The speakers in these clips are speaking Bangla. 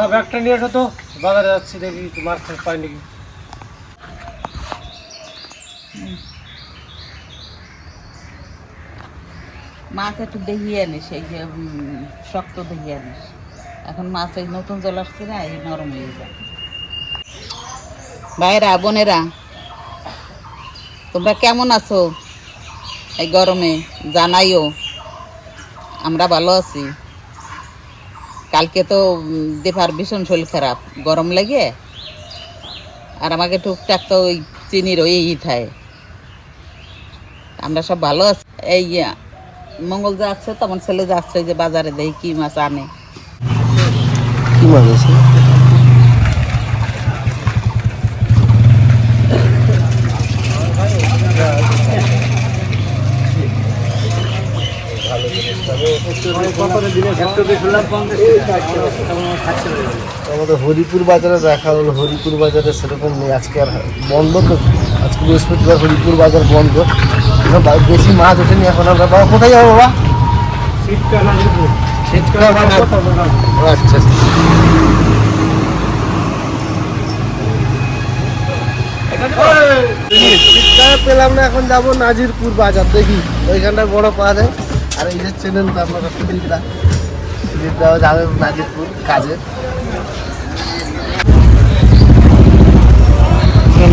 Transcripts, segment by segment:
ওরা ব্যাগটা নিয়ে আসো তো। বাজারে যাচ্ছি দেখি মাছ টাছ পাই নাকি। মাছ একটু দেখিয়ে আনিস এই যে শক্ত দেখিয়ে আনিস এখন মাছ এই নতুন জল আসছে না, এই নরম হয়ে যায় ভাইরা বোনেরা, তোমরা কেমন আছো? এই গরমে জানাইও, আমরা ভালো আছি। কালকে তো দেফার ভীষণ শরীর খারাপ, গরম লাগে, আর আমাকে টুকটাক তো ওই চিনির ওই থাকে আমরা সব ভালো আছি। এই মঙ্গল যাচ্ছে তখন ছেলে যাচ্ছে যে বাজারে দেয় কি মাছ আনে। কি মাছ আছে? আমাদের হরিপুর বাজারে দেখা হলো হরিপুর বাজারে সেরকম নেই আজকে আর বন্ধ তো আজকে বৃহস্পতিবার হরিপুর বাজার বন্ধ বেশি মাছ ওঠেনি এখন আমরা বাবা কোথায় যাব বাবা শীতকাল আচ্ছা আচ্ছা। শীতকালে পেলাম না এখন যাব নাজিরপুর বাজার দেখি ওইখানটা বড় পাওয়া যায় আর এই যে চেনেন তো আপনারা সুদীপদা সুদীপদাও যাবে নাজিরপুর কাজে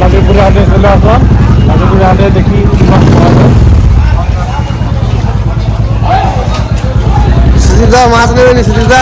নাজিরপুরে হাটে চলে আসলাম। নাজিরপুরে হাটে দেখি মাছ পাওয়া যায়। সুদীপদা মাছ নেবেনি সুদীপদা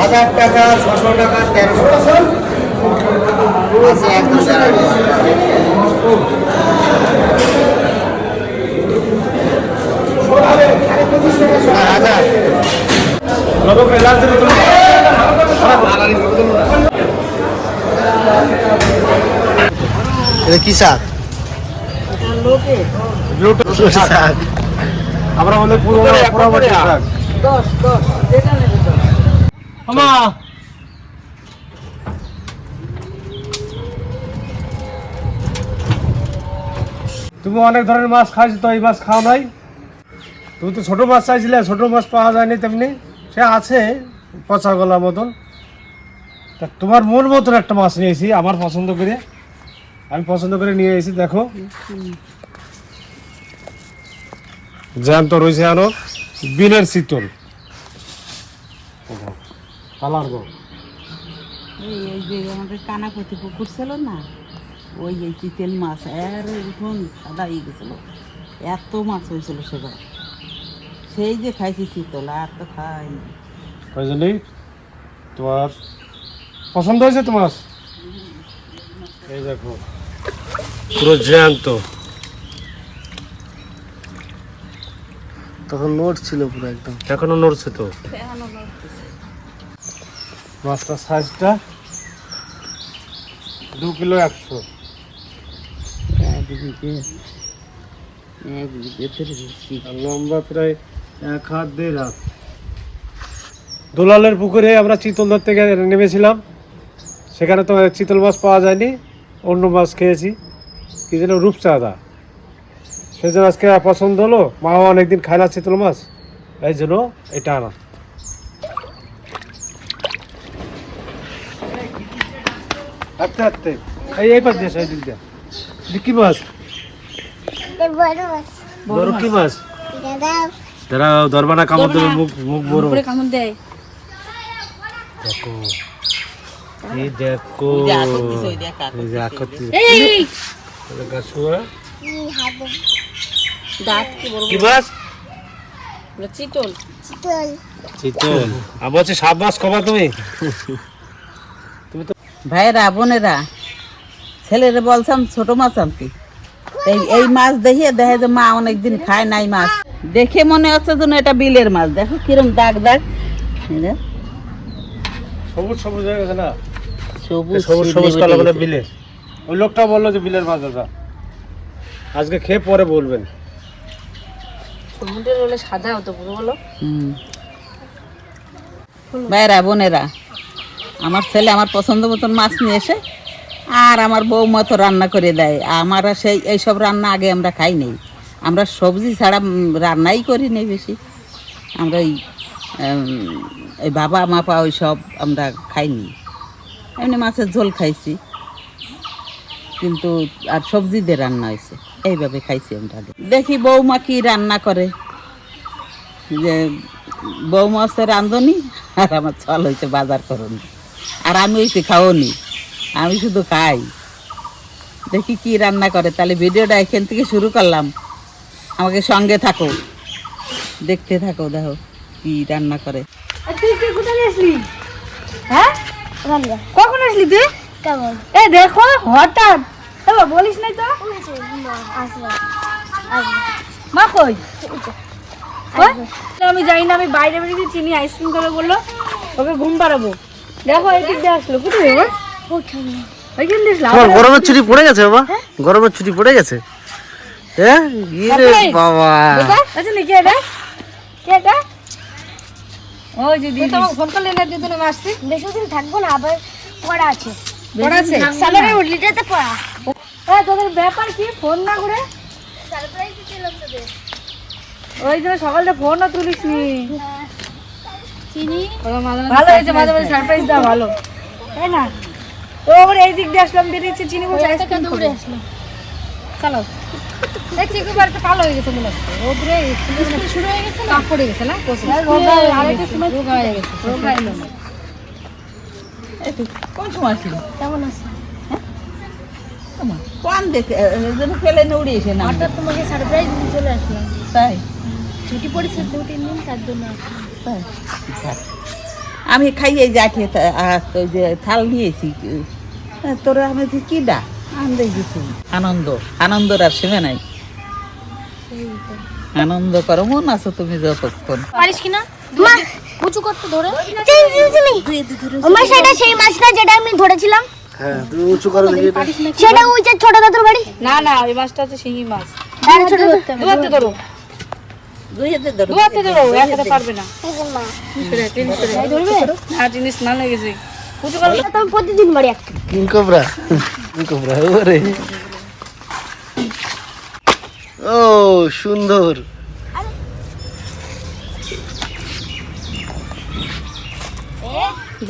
হাজার টাকা ছশো টাকা তেরোশো টাকা। আছে একদম হাজার এটা কি শাক? শাক। আমরা বলে পুরো পুরো বছর থাক যেটা নেবে তুমি অনেক ধরনের মাছ খাইছো তো এই মাছ খাও নাই? তুমি তো ছোট মাছ চাইছিলে ছোট মাছ পাওয়া যায়নি তেমনি। সে আছে পচা গলার মতন। তা তোমার মন মতন একটা মাছ নিয়েছি আমার পছন্দ করে। আমি পছন্দ করে নিয়ে এসেছি দেখো। জ্যান্ত রয়েছে আরও। বিনের শীতল। কালার গো। এই এই যে আমাদের কানাপতি পুকুর ছিল না ওই এই চিতেল মাছ আর উঠুন সাদা হয়ে গেছিল। এত মাছ হয়েছিল সেবার সেই যে খাইছি চিতল আর তো খাইনি ওই জন্যই তোমার পছন্দ হয়েছে তোমার? এই দেখো পুরো জ্যান্ত। তখন নোট ছিল পুরো একদম। এখনও নড়ছে তো? মাছটার সাইজটা দু কিলো একশো। লম্বা প্রায় এক হাত দেড় হাত। দোলালের পুকুরে আমরা চিতল ধরতে গিয়ে নেমেছিলাম। সেখানে তো চিতল মাছ পাওয়া যায়নি অন্য মাছ খেয়েছি। কি যেন রূপচাঁদা। সে যে আজকে পছন্দ হলো? মাও অনেকদিন খায় না চিতল মাছ। এই জন্য এটা আনা। আচ্ছা আচ্ছা। এই এই পাশ দিয়ে এই দিক দিয়ে। কি মাছ? বড় কি মাছ? দাঁড়াও দরবানা কামড় দেবে মুখ মুখ বড়। কামড় দেয়। দেখো। এই দেখো। দেখ আকর এই যে দিছে। আকতি এই গাছুয়া দাঁত কি কি চিতল। চিতল। মাস কবা তুমি? ভাইয়েরা বোনেরা ছেলেরা বলছাম ছোট মাছ আনতে এই এই মাছ দেখিয়ে দেখে যে মা অনেকদিন খায় নাই মাছ। দেখে মনে হচ্ছে যেন এটা বিলের মাছ। দেখো কিরম দাগ দাগ। এই সবুজ সবুজ হয়ে গেছে না? সবুজ সবুজ সবুজ কালো বিলের ওই লোকটা বলল যে বিলের মাছ দাদা আজকে খেয়ে পরে বলবেন। সমুদ্রের হলে সাদা হতো পুরো বলো। হুম। বোনেরা আমার ছেলে আমার পছন্দ মতন মাছ নিয়ে এসে আর আমার বউ মতো রান্না করে দেয়। আমার সেই এইসব রান্না আগে আমরা খাই নেই। আমরা সবজি ছাড়া রান্নাই করি নেই বেশি। আমরা উম, এই বাবা মাপা ওই সব আমরা খাইনি এমনি মাছের ঝোল খাইছি। কিন্তু আর সবজি দিয়ে রান্না হয়েছে। এইভাবে খাইছি আমরা। দেখি বৌমা কি রান্না করে। যে বৌমা হচ্ছে রাঁধুনি আর আমার ছল হয়েছে বাজার করুন আর আমি হয়েছি খাওনি আমি শুধু খাই। দেখি কি রান্না করে। তাহলে ভিডিওটা এখান থেকে শুরু করলাম। আমাকে সঙ্গে থাকো। দেখতে থাকো দেখো কি রান্না করে। হ্যাঁ? কখন আসলি তুই? কেমন? এ দেখো হঠাৎ। এবার বলিস নাই তো? মা কই? কই? আমি জানি না আমি বাইরে বেরিয়ে চিনি আইসক্রিম খাবে বলল। ওকে ঘুম পাড়াবো। দেখো এই দিয়ে আসলো। কোথায় ওখানে ওইখান দিয়ে আসলো। গরমের ছুটি পড়ে গেছে বাবা। গরমের ছুটি পড়ে গেছে। হ্যাঁ? বাবা। আচ্ছা নাকি এটা? কে এটা? ওই যে দিদি। তোমাকে ফোন করলে না দিদি আমি আসছি? বেশি দিন থাকব না আবার পড়া আছে। পড়া আছে সামনে উঠলিটাতে পড়া। হ্যাঁ তোদের ব্যাপার কি? ফোন না করে? সারপ্রাইজ দিলাম তোদের ওই জন্য সকালে ফোনও তুলিস নি চিনি ভালো হয়েছে মাঝে মাঝে সারপ্রাইজ দেওয়া ভালো। তাই না? তো আবার এই দিক দিয়ে আসলাম বেরিয়েছি চিনি বলছে আইসক্রিম দৌড়ে আসলো চলো। বাড়িতে ভালো হয়ে গেছে মনে হচ্ছে। রোদ্রে শুরু হয়ে গেছে না? পড়ে গেছে না? হয়ে হয়ে কোন সময় ছিল কেমন আছে কোন দেখে জন্য ফেলে উড়িয়েছে না হঠাৎ তোমাকে সারপ্রাইজ দিতে চলে আসলাম তাই? ছুটি পড়েছে দু তিন দিন তার জন্য তাই? আমি খাইয়ে ওই যে থাল নিয়েছি। তোরা আমি কি ডা? আনন্দ আনন্দ আনন্দর আর সীমে নাই। আনন্দ করো মন আছো তুমি যতক্ষণ। পারিস কিনা মা! উঁচু করতে ধরে। আমার সেটা সেই মাছটা যেটা আমি ধরেছিলাম। হ্যাঁ তুমি উঁচু করো দেখি এটা। সেটা ওই যে ছোট দাদুর বাড়ি? না না ওই মাছটা হচ্ছে শিঙি মাছ। তার ছোট দু হাতে ধরো। দুই হাতে ধরো। দু হাতে ধরো এক হাতে পারবে না। মা সরে, টেনে সরে। ধরবে? না জিনিস না লেগেছে উঁচু করো তো প্রতিদিন বাড়ি একটা কিং কোবরা। কিং কোবরা ওরে। ও সুন্দর।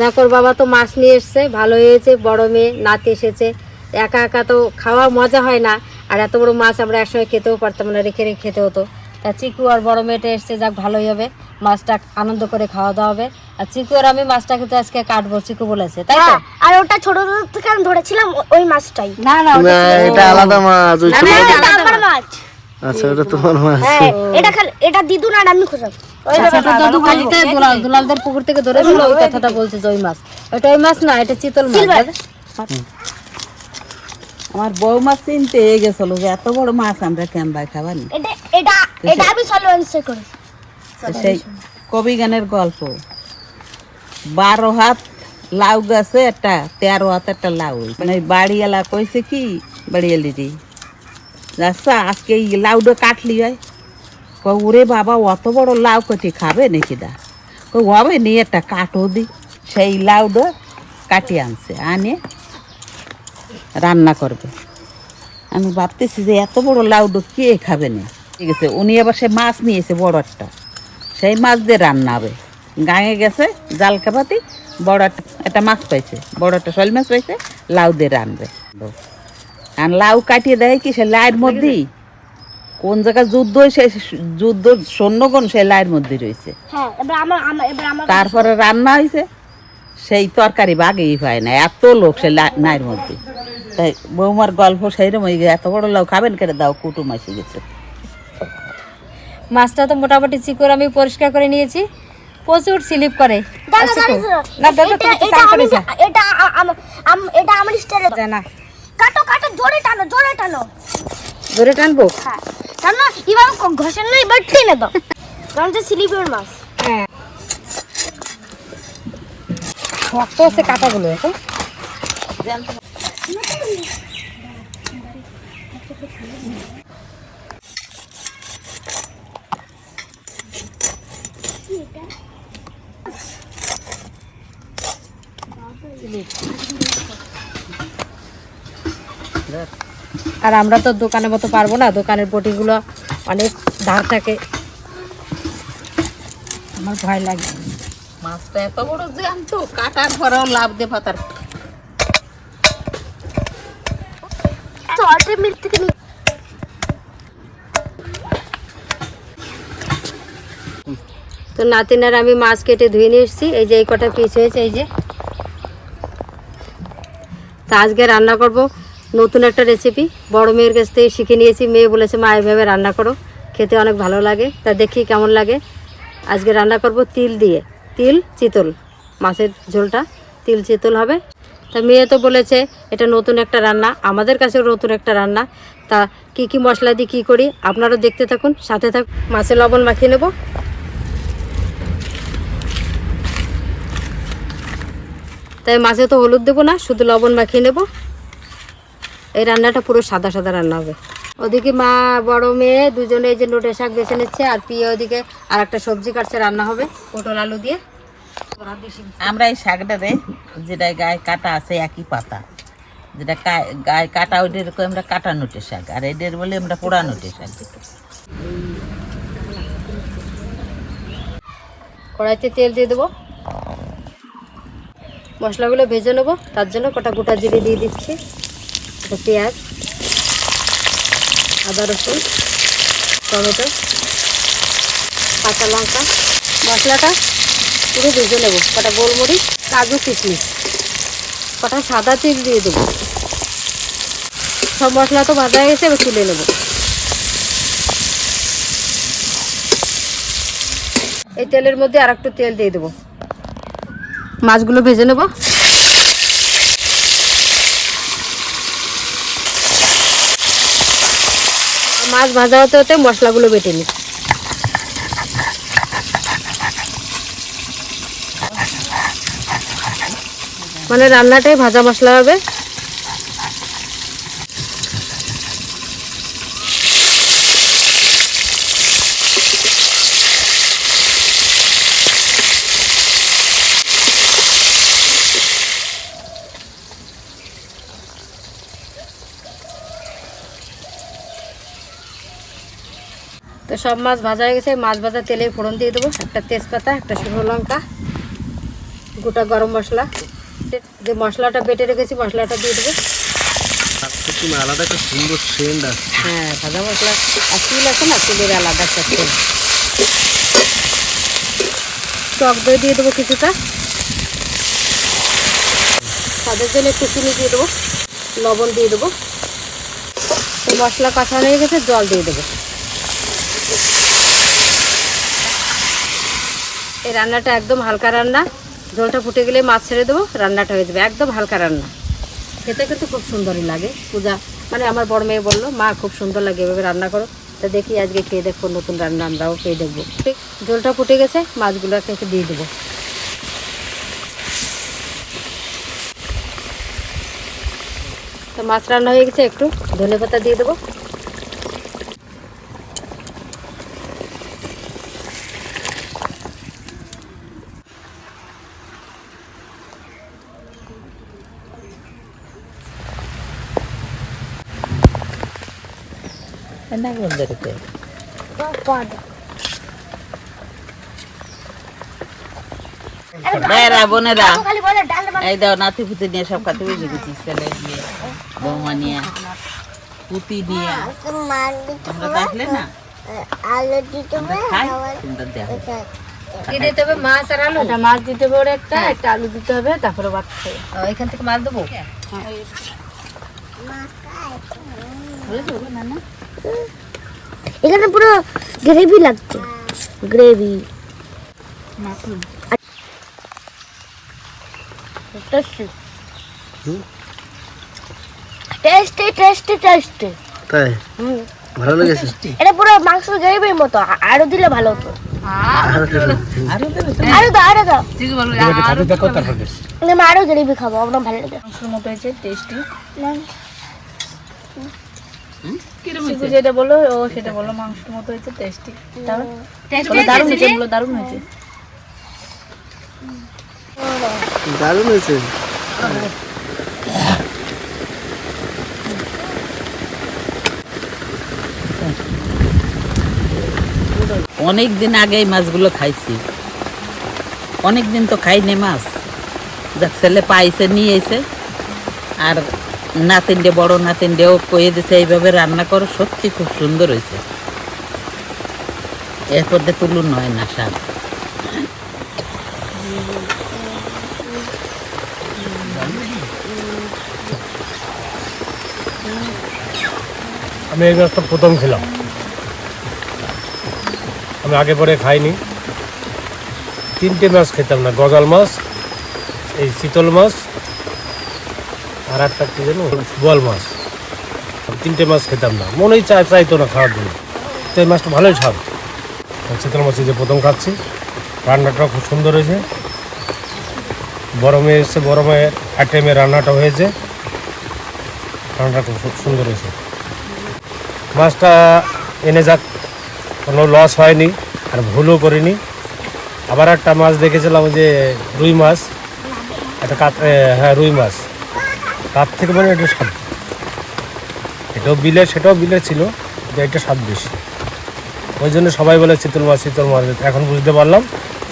জাকর বাবা তো মাছ নিয়ে এসছে ভালো হয়েছে বড় মেয়ে নাতি এসেছে। একা একা তো খাওয়া মজা হয় না আর এত বড় মাছ আমরা একসঙ্গে খেতেও পারতাম না রেখে রেখে খেতে হতো। তা চিকু আর বড় মেয়েটা এসছে যাক ভালোই হবে মাছটা আনন্দ করে খাওয়া দাওয়া হবে। আর চিকু আর আমি মাছটা কিন্তু আজকে কাটবো চিকু বলেছে তাই তো? হ্যাঁ, আর ওটা ছোট থেকে আমি ধরেছিলাম ওই মাছটাই। না না এটা আলাদা মাছ এটা মাছ। আচ্ছা ওটা তোমার মাছ হ্যাঁ এটা খালি এটা দিদুন আর আমি খোঁজাম দাদু দুলাল দুলালদের পুকুর থেকে ধরেছিল ওই কথাটা বলছে যে ওই মাছ। ওটা ওই মাছ না এটা চিতল মাছ আমার বউ মাছ চিনতে গেছিল যে এত বড় মাছ আমরা কেমবাই খাবানি এটা এটা এটা আমি সেই কবি গানের গল্প। বারো হাত লাউ গাছে একটা তেরো হাত একটা লাউ। মানে বাড়িওয়ালা কইছে কি বাড়িয়ালি আজকে এই লাউটা কাটলি হয়। ওরে বাবা, অত বড় লাউ কটি খাবে নাকি দা? কই হবে নি, একটা কাটো দি। সেই লাউডো কাটি আনছে, আনে, রান্না করবে। আমি ভাবতেছি যে এত বড় লাউডো কে খাবে না? ঠিক আছে, উনি আবার সে মাছ নিয়েছে, বড় একটা। সেই মাছ দিয়ে রান্না হবে। গাঙে গেছে, জাল কাপাতি, বড় একটা মাছ পাইছে, বড় একটা শৈল মাছ পাইছে, লাউ দিয়ে রানবে। আর লাউ কাটিয়ে দেয় কি সে লাইয়ের মধ্যেই? কোন জায়গায় যুদ্ধ সে যুদ্ধ সৈন্যগণ সে লাইয়ের মধ্যে রয়েছে। হ্যাঁ তারপরে রান্না হয়েছে সেই তরকারি বাগেই পায় না এত লোক সে নাইয়ের মধ্যে তাই বৌমার গল্প সেই রকম এত বড় লাউ খাবেন কেটে দাও কুটুম এসে গেছে। মাছটা তো মোটামুটি চিকুর আমি পরিষ্কার করে নিয়েছি প্রচুর স্লিপ করে। না, দাদা, এটা আমার স্টাইলে জানা। কাটো কাটো জোরে টানো জোরে টানো। জোরে টানবো? হ্যাঁ। টানো এবার ক- ঘষেন না এবার টেনে দাও। কারণ যে স্লিপের মাছ। হ্যাঁ। শক্ত আছে কাটাগুলো এখন? আর আমরা তো দোকানের মতো পারব না দোকানের বটিগুলো অনেক ধার থাকে। আমার ভয় লাগে। মাছটা এত বড় কাটার পরেও লাভ দে পাতার তো নাতিনার আমি মাছ কেটে ধুয়ে নিয়ে এসেছি এই যে এই কটা পিস হয়েছে এই যে। তা আজকে রান্না করব। নতুন একটা রেসিপি বড় মেয়ের কাছ থেকে শিখে নিয়েছি। মেয়ে বলেছে, মা এইভাবে রান্না করো। খেতে অনেক ভালো লাগে। তা দেখি কেমন লাগে। আজকে রান্না করব তিল দিয়ে। তিল, চিতল। মাছের ঝোলটা। তিল, চিতল হবে। তা মেয়ে তো বলেছে, এটা নতুন একটা রান্না। আমাদের কাছেও নতুন একটা রান্না। তা কি কি মশলা দিয়ে কী করি? আপনারাও দেখতে থাকুন, সাথে থাক মাছের লবণ মাখিয়ে নেব। তাই মাছে তো হলুদ দেবো না, শুধু লবণ মাখিয়ে নেব। এই রান্নাটা পুরো সাদা সাদা রান্না হবে। ওদিকে মা বড় মেয়ে দুজনে এই যে নোটে শাক বেছে নিচ্ছে আর পিয়ে ওদিকে আর একটা সবজি কাটছে রান্না হবে পটল আলু দিয়ে। আমরা এই শাকটা শাকটারে যেটা গায়ে কাটা আছে একই পাতা। যেটা গায়ে কাটা ওইটার আমরা কাটা নোটে শাক আর এদের বলে আমরা পোড়া নোটে শাক। কড়াইতে তেল দিয়ে দেবো। মশলাগুলো ভেজে নেব তার জন্য কটা গোটা জিরে দিয়ে দিচ্ছি। একটা পেঁয়াজ, আদা, রসুন, টমেটো, কাঁচা লঙ্কা, মশলাটা পুরো ভেজে নেব। কটা গোলমরিচ, কাজু, কিশমিশ। কটা সাদা তিল দিয়ে দেবো। সব মশলা তো ভাজা হয়ে গেছে, এবার তুলে নেব। এই তেলের মধ্যে আর একটু তেল দিয়ে দেবো। মাছগুলো ভেজে নেব। মাছ ভাজা হতে হতে মশলাগুলো বেটে নিই মানে রান্নাটাই ভাজা মশলা হবে। সব মাছ ভাজা হয়ে গেছে মাছ ভাজা তেলে ফোড়ন দিয়ে দেবো। একটা তেজপাতা একটা শুকনো লঙ্কা গোটা গরম মশলা। যে মশলাটা বেটে রেখেছি মশলাটা দিয়ে দেবো। আলাদা একটা সুন্দর আছে। হ্যাঁ ভাজা মশলা আর আছে না আলাদা একটা টক দই দিয়ে দেবো কিছুটা। স্বাদের জন্য একটু চিনি দিয়ে দেবো লবণ দিয়ে দেবো। মশলা কষানো হয়ে গেছে জল দিয়ে দেবো। এই রান্নাটা একদম হালকা রান্না। জলটা ফুটে গেলে মাছ ছেড়ে দেবো, রান্নাটা হয়ে যাবে। একদম হালকা রান্না। খেতে কিন্তু খুব সুন্দরই লাগে। পূজা মানে আমার বড় মেয়ে বলল, মা, খুব সুন্দর লাগে এভাবে রান্না করো। তা দেখি আজকে খেয়ে দেখব নতুন রান্না আমরাও খেয়ে দেখব। ঠিক, জলটা ফুটে গেছে মাছগুলো একটু দিয়ে দেবো। তো মাছ রান্না হয়ে গেছে, একটু ধনে পাতা দিয়ে দেবো। বলতে রেখে ভাইয়েরা বোনেরা এই দাও নাতি পুতি নিয়ে সব খাতে বসে গেছি ছেলে নিয়ে বৌমা নিয়ে পুতি নিয়ে তোমরা থাকলে না দিতে হবে মাছ আর আলু মাছ দিতে হবে ওর একটা একটা আলু দিতে হবে তারপরে ভাত খাবে এখান থেকে মাছ দেবো এখানে পুরো গ্রেভি লাগছে। Gravy tasty tasty tasty tasty তাই? ভালো লেগেছে? এটা পুরো মাংস গ্রেভির মতো আরও দিলে ভালো হতো। আরও গ্রেভি খাব আমার ভালো লাগে। মাংসের মতো হয়েছে টেস্টি চিকু যেটা বলল ও সেটা বলল মাংসের মতো হয়েছে টেস্টি দারুণ। হয়েছে বলো দারুণ হয়েছে। দারুণ হয়েছে। অনেক দিন আগে এই মাছগুলো খাইছি। অনেক দিন তো খাইনি মাছ। যাক ছেলে পাইছে নিয়ে এসে। আর নাতিনডে বড় নাতিনডেও কয়ে দিছে, এইভাবে রান্না করো, সত্যি খুব সুন্দর হয়েছে। এরপর দিয়ে তুলুন নয় না স্বাদ আমি এই মাছটা প্রথম খেলাম। আমি আগে পরে খাইনি। তিনটে মাছ খেতাম না, গজাল মাছ, এই শীতল মাছ আর একটা কি জানো? বোয়াল মাছ। তিনটে মাছ খেতাম না। মনেই চাই চাইতো না খাওয়ার জন্য। তো এই মাছটা ভালোই স্বাদ। চিতল মাছ যে প্রথম খাচ্ছি, রান্নাটাও খুব সুন্দর হয়েছে। গরমে এসে গরমে আইটেমে রান্নাটা হয়েছে। রান্নাটা খুব সুন্দর হয়েছে। মাছটা এনে যাক, কোনো লস হয়নি আর ভুলও করিনি। আবার একটা মাছ দেখেছিলাম যে রুই মাছ। একটা কাত হ্যাঁ রুই মাছ। তার থেকে মানে এটা স্বাদ এটাও বিলের, সেটাও বিলের ছিল, যে এটা স্বাদ বেশি ওই জন্য সবাই বলে চিতল মাছ চিতল মাছ এখন বুঝতে পারলাম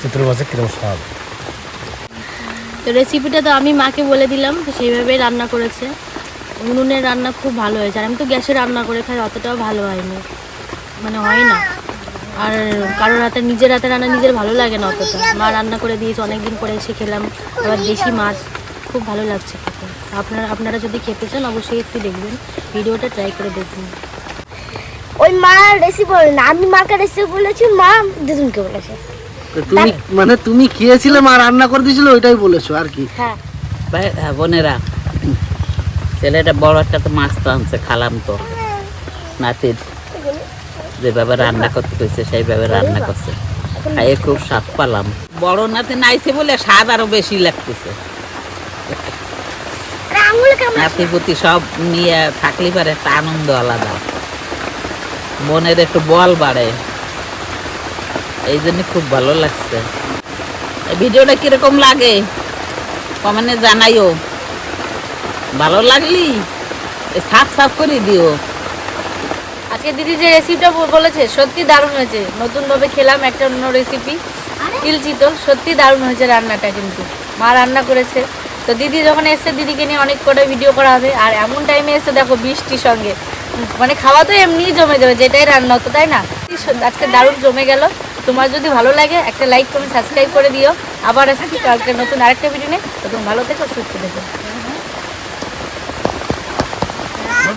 চিতল মাছের কীরকম স্বাদ তো রেসিপিটা তো আমি মাকে বলে দিলাম, তো সেইভাবেই রান্না করেছে। উনুনের রান্না খুব ভালো হয়েছে, আর আমি তো গ্যাসে রান্না করে খাই, অতটাও ভালো হয়নি। মানে হয় না। আর কারোর হাতে, নিজের হাতে রান্না নিজের ভালো লাগে না অতটা। মা রান্না করে দিয়েছে, অনেকদিন পরে এসে খেলাম। আবার দেশি মাছ, খুব ভালো লাগছে আপনারা আপনারা যদি খেতে চান অবশ্যই একটু দেখবেন। ভিডিওটা ট্রাই করে দেখবেন। ওই মা রেসিপি বলে না আমি মাকে রেসিপি বলেছি মা দিদুনকে বলেছে। তুমি মানে তুমি খেয়েছিলে মা রান্না করে দিয়েছিল ওইটাই বলেছ আর কি? হ্যাঁ। ভাই- হ্যাঁ, বোনেরা ছেলেটা বড় একটা তো মাছ তো আনছে খালাম তো। নাতির যেভাবে রান্না করতে কইছে সেইভাবে রান্না করছে। খাইয়ে খুব স্বাদ পালাম। বড় নাতি নাইছে বলে স্বাদ আরও বেশি লাগতেছে। নাতি পুতি সব নিয়ে থাকলে পারে একটা আনন্দ আলাদা। মনের একটু বল বাড়ে। এই জন্য খুব ভালো লাগছে। ভিডিওটা কীরকম লাগে? কমেন্টে জানাইও। ভালো লাগলি? সাফ সাফ করে দিও। আজকে দিদি যে রেসিপিটা বলেছে সত্যি দারুণ হয়েছে। নতুনভাবে খেলাম একটা অন্য রেসিপি তিল চিতল সত্যি দারুণ হয়েছে রান্নাটা কিন্তু। মা রান্না করেছে। তো দিদি যখন এসছে, দিদিকে নিয়ে অনেক কটা ভিডিও করা হবে। আর এমন টাইমে এসে দেখো বৃষ্টির সঙ্গে। মানে খাওয়া তো এমনিই জমে যাবে, যেটাই রান্না হতো তাই না? আজকে দারুণ জমে গেল। তোমার যদি ভালো লাগে, একটা লাইক কমেন্ট সাবস্ক্রাইব করে দিও। আবার আসছি কালকে নতুন আরেকটা ভিডিও নেই তো তুমি ভালো থেকো, সুস্থ থেকো।